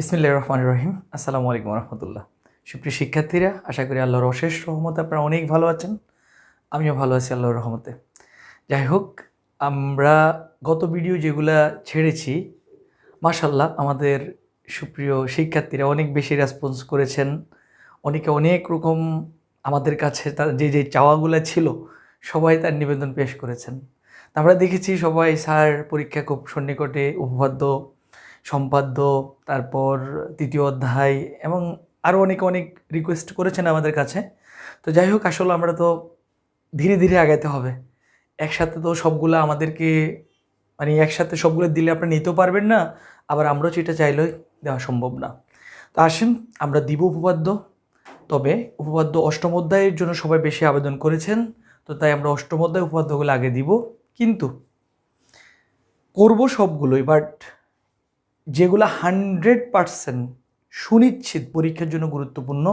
বিসমিল্লাহ রহমান রহিম। আসসালামু আলাইকুম রহমতুল্লাহ সুপ্রিয় শিক্ষার্থীরা, আশা করি আল্লাহর অশেষ রহমতে আপনারা অনেক ভালো আছেন। আমিও ভালো আছি আল্লাহর রহমতে। যাই হোক, আমরা গত ভিডিও যেগুলা ছেড়েছি মাশাল্লাহ আমাদের সুপ্রিয় শিক্ষার্থীরা অনেক বেশি রেসপন্স করেছেন। অনেকে অনেক রকম আমাদের কাছে তার যে যে চাওয়াগুলো ছিল, সবাই তার নিবেদন পেশ করেছেন। আমরা দেখেছি সবাই স্যার পরীক্ষা খুব সন্নিকটে উপপাদ্য সম্পাদ্য, তারপর তৃতীয় অধ্যায় এবং আরও অনেক অনেক রিকোয়েস্ট করেছেন আমাদের কাছে। তো যাই হোক, আসলে আমরা তো ধীরে ধীরে আগাইতে হবে। একসাথে তো সবগুলো আমাদেরকে মানে একসাথে সবগুলো দিলে আপনারা নিতেও পারবেন না, আবার আমরাও সেটা চাইলেও দেওয়া সম্ভব না। তো আসেন, আমরা দিব উপপাদ্য। তবে উপপাদ্য অষ্টম অধ্যায়ের জন্য সবাই বেশি আবেদন করেছেন, তো তাই আমরা অষ্টম অধ্যায় উপপাদ্যগুলো আগে দিব। কিন্তু করব সবগুলোই বাট যেগুলো হান্ড্রেড পারসেন্ট সুনিশ্চিত পরীক্ষার জন্য গুরুত্বপূর্ণ,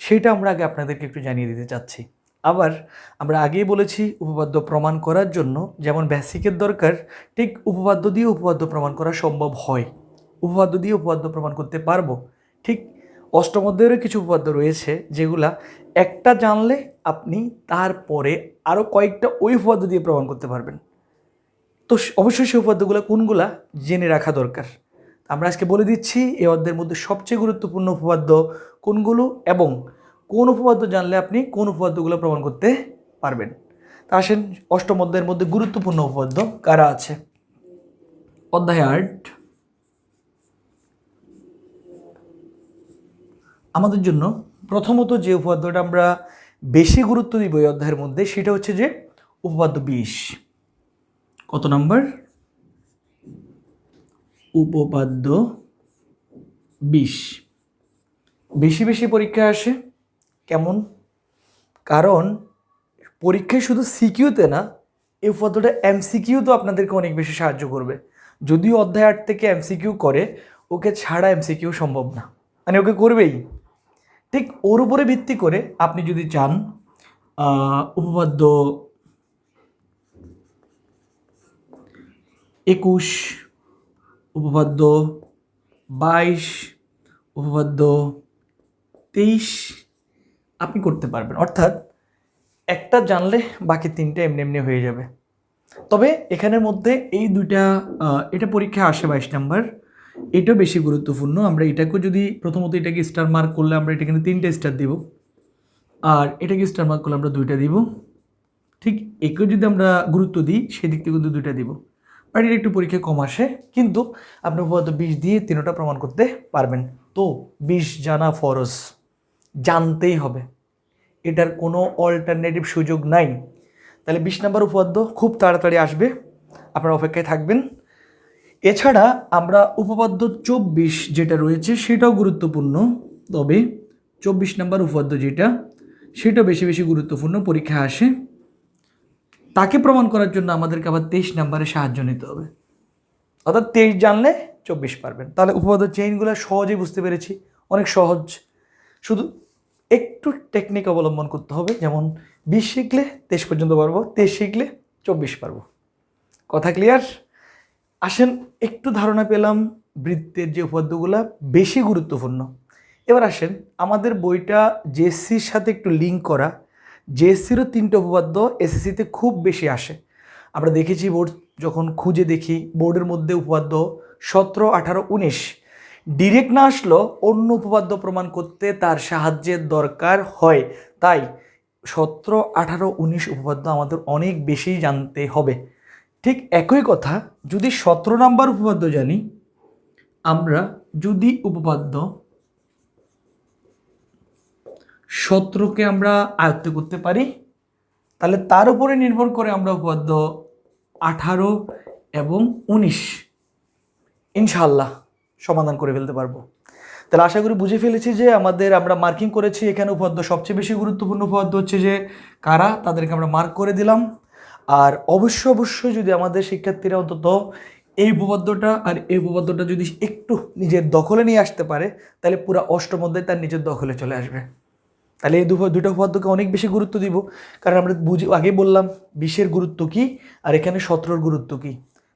সেটা আমরা আগে আপনাদেরকে একটু জানিয়ে দিতে চাচ্ছি। আবার আমরা আগেই বলেছি উপপাদ্য প্রমাণ করার জন্য, যেমন বেসিকের দরকার, ঠিক উপপাদ্য দিয়ে উপপাদ্য প্রমাণ করা সম্ভব হয়। উপপাদ্য দিয়ে উপপাদ্য প্রমাণ করতে পারব। ঠিক অষ্টম অধ্যায়েরও কিছু উপপাদ্য রয়েছে যেগুলা একটা জানলে আপনি তারপরে আরও কয়েকটা ওই উপপাদ্য দিয়ে প্রমাণ করতে পারবেন। তো অবশ্যই সেই উপপাদ্যগুলো কোনগুলা জেনে রাখা দরকার। আমরা আজকে বলে দিচ্ছি এই অধ্যায়ের মধ্যে সবচেয়ে গুরুত্বপূর্ণ উপপাদ্য কোনগুলো এবং কোন উপপাদ্য জানলে আপনি কোন উপপাদ্যগুলো প্রমাণ করতে পারবেন? তা আসেন অষ্টম অধ্যায়ের মধ্যে গুরুত্বপূর্ণ উপপাদ্য কারা আছে? অধ্যায় আট। আমাদের জন্য প্রথমত যে উপপাদ্যটা আমরা বেশি গুরুত্ব দিব এই অধ্যায়ের মধ্যে, সেটা হচ্ছে যে উপপাদ্য বিশ। কত নাম্বার? উপপাদ্য বিশ। বেশি বেশি পরীক্ষা আসে, কেমন? কারণ পরীক্ষায় শুধু সিকিউতে না এই উপপাদ্যটা এমসিকিউ তো আপনাদেরকে অনেক বেশি সাহায্য করবে। যদিও অধ্যায় আট থেকে এমসিকিউ করে, ওকে ছাড়া এমসিকিউ সম্ভব না। মানে ওকে করবেই। ঠিক ওর উপরে ভিত্তি করে আপনি যদি চান উপপাদ্য একুশ উপপাদ্য বাইশ, উপপাদ্য তেইশ আপনি করতে পারবেন। অর্থাৎ একটা জানলে বাকি তিনটে এমনি এমনি হয়ে যাবে। তবে এখানের মধ্যে এই দুইটা এটা পরীক্ষা আসে বাইশ নাম্বার। এটাও বেশি গুরুত্বপূর্ণ। আমরা এটাকেও যদি প্রথমত এটাকে স্টার মার্ক করলে আমরা এটা কিন্তু তিনটে স্টার দিব। আর এটাকে স্টার মার্ক করলে আমরা দুইটা দিব। ঠিক একেও যদি আমরা গুরুত্ব দিই, সেদিক থেকে কিন্তু দুইটা দিব। এটা একটু পরীক্ষা কম আসে, কিন্তু আপনি উপপাদ্য বিষ দিয়ে তিনোটা প্রমাণ করতে পারবেন। তো বিষ জানা ফরজ, জানতেই হবে। এটার কোনো অল্টারনেটিভ সুযোগ নাই। তাহলে বিশ নাম্বার উপপাদ্য খুব তাড়াতাড়ি আসবে, আপনারা অপেক্ষায় থাকবেন। এছাড়া আমরা উপপাদ্য চব্বিশ যেটা রয়েছে সেটাও গুরুত্বপূর্ণ, তবে চব্বিশ নাম্বার উপপাদ্য যেটা, সেটা বেশি বেশি গুরুত্বপূর্ণ পরীক্ষা আসে। প্রমাণ করার জন্য আমাদেরকে আবার তেইশ নাম্বারে সাহায্য নিতে হবে। অর্থাৎ তেইশ জানলে চব্বিশ পারবেন। তাহলে উপপাদ্য চেইনগুলো সহজেই বুঝতে পেরেছি। অনেক সহজ। শুধু একটু টেকনিক অবলম্বন করতে হবে। যেমন বিশ শিখলে তেইশ পর্যন্ত পারব, তেইশ শিখলে চব্বিশ পারব। কথা ক্লিয়ার আসেন, একটু ধারণা পেলাম বৃত্তের যে উপাদ্যগুলো বেশি গুরুত্বপূর্ণ। এবার আসেন, আমাদের বইটা জেএসসির সাথে একটু লিঙ্ক করা। জেএসসিরও তিনটে উপপাদ্য এসএসসিতে খুব বেশি আসে। আমরা দেখেছি বোর্ড যখন খুঁজে দেখি, বোর্ডের মধ্যে উপপাদ্য সতেরো, আঠারো, উনিশ। ডিরেক্ট না আসলেও অন্য উপপাদ্য প্রমাণ করতে তার সাহায্যের দরকার হয়। তাই সতেরো, আঠারো, উনিশ উপপাদ্য আমাদের অনেক বেশি জানতে হবে। ঠিক একই কথা, যদি সতেরো নাম্বার উপপাদ্য জানি, আমরা যদি উপপাদ্য সতেরোকে আমরা আয়ত্ত করতে পারি, তাহলে তার উপরে নির্ভর করে আমরা উপপাদ্য আঠারো এবং উনিশ ইনশাল্লাহ সমাধান করে ফেলতে পারব। তাহলে আশা করি বুঝে ফেলেছি যে আমাদের আমরা মার্কিং করেছি, এখানে উপপাদ্য সবচেয়ে বেশি গুরুত্বপূর্ণ উপপাদ্য হচ্ছে যে কারা, তাদেরকে আমরা মার্ক করে দিলাম। আর অবশ্যই অবশ্যই যদি আমাদের শিক্ষার্থীরা অন্তত এই উপপাদ্যটা আর এই উপপাদ্যটা যদি একটু নিজের দখলে নিয়ে আসতে পারে, তাহলে পুরো অষ্টম অধ্যায় তার নিজের দখলে চলে আসবে। তাহলে এই দুটো উপাদ্যকে অনেক বেশি গুরুত্ব দিব। কারণ আমরা বুঝি আগে বললাম বিশের গুরুত্ব কী, আর এখানে সতেরোর গুরুত্ব কী।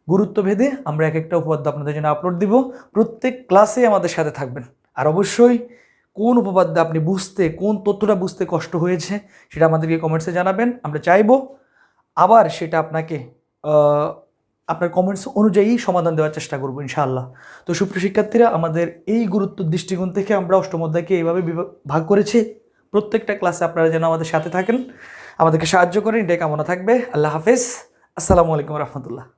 গুরুত্ব ভেদে আমরা এক একটা উপপাদ্য আপনাদের জন্য আপলোড দিব। প্রত্যেক ক্লাসে আমাদের সাথে থাকবেন। আর অবশ্যই কোন উপপাদ্য আপনি বুঝতে, কোন তথ্যটা বুঝতে কষ্ট হয়েছে সেটা আমাদেরকে কমেন্টসে জানাবেন। আমরা চাইব আবার সেটা আপনাকে আপনার কমেন্টস অনুযায়ী সমাধান দেওয়ার চেষ্টা করব, ইনশাআল্লাহ। তো সুপ্রিয় শিক্ষার্থীরা, আমাদের এই গুরুত্ব দৃষ্টিকোণ থেকে আমরা অষ্টম অধ্যায়কে এইভাবে ভাগ করেছি। প্রত্যেকটা ক্লাসে আপনারা যেন আমাদের সাথে থাকেন। আমাদেরকে সাহায্য করেন। এটাই কামনা থাকবে। আল্লাহ হাফেজ। আসসালামু আলাইকুম রহমতুল্লাহ।